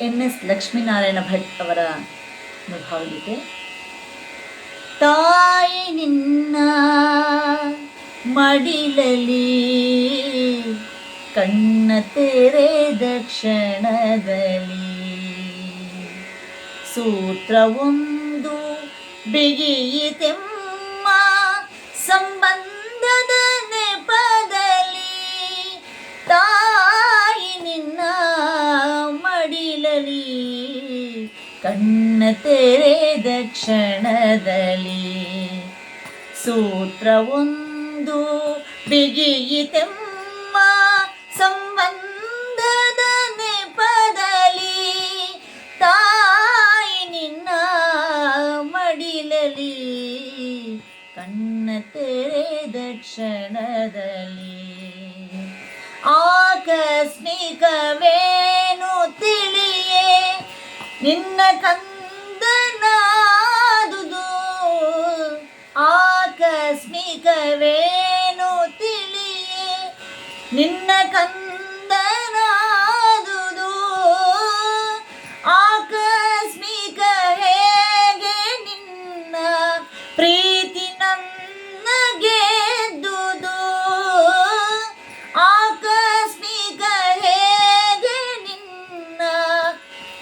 N S Lakshminarayana Bhat ಅವರ ಭಾವಗೀತೆ ತಾಯಿ ನಿನ್ನ ಮಡಿಲಲಿ ಕಣ್ಣ ತೆರೆದ ಕ್ಷಣದಲ್ಲಿ ಸೂತ್ರವೊಂದು ಬಿಗಿಯಿತೆಮ್ಮ ಕಣ್ಣ ತೆರೆದ ಕ್ಷಣದಲ್ಲಿ ಸೂತ್ರವೊಂದು ಬಿಗಿಯಿತೆಮ್ಮ ಸಂಬಂಧದ ನೆಪದಲ್ಲಿ ತಾಯಿ ನಿನ್ನ ಮಡಿಲಲಿ ಕಣ್ಣ ತೆರೆದ ಕ್ಷಣದಲ್ಲಿ ಆಕಸ್ಮಿಕವೇ ನಿನ್ನ ಕಂದನಾದುದು. ಆಕಸ್ಮಿಕವೇನು ತಿಳಿಯೇ? ನಿನ್ನ ಕಂದನಾದುದು. ಆಕಸ್ಮಿಕ ಹೇಗೆ ನಿನ್ನ ಪ್ರೀತಿ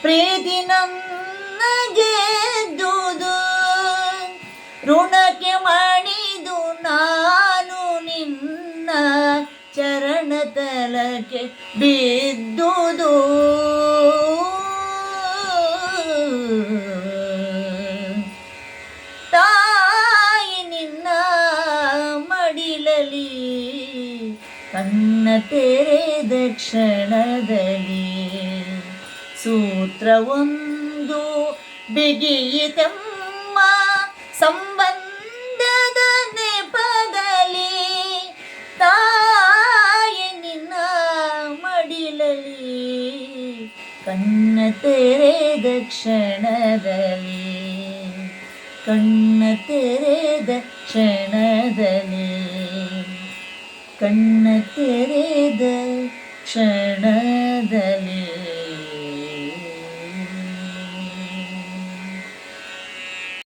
ಪ್ರೀತಿ ನನ್ನ ಗೆದ್ದುದು ಋಣಕ್ಕೆ ಮಾಡಿದು ನಾನು ನಿನ್ನ ಚರಣ ತಲಕ್ಕೆ ಬಿದ್ದುದು. ತಾಯಿ ನಿನ್ನ ಮಡಿಲಲಿ ಕಣ್ಣ ತೆರೆದ ಕ್ಷಣದಲ್ಲಿ. ಸೂತ್ರವೊಂದು ಬಿಗಿಯಿತಮ್ಮ ಸಂಬಂಧದ ನೆಪದಲ್ಲಿ ತಾಯಿ ನಿನ್ನ ಮಡಿಲಲಿ ಕಣ್ಣ ತೆರೆದ ಕ್ಷಣದಲ್ಲಿ, ಕಣ್ಣ ತೆರೆದ ಕ್ಷಣದಲ್ಲಿ, ಕಣ್ಣ ತೆರೆದ ಕ್ಷಣದಲ್ಲಿ.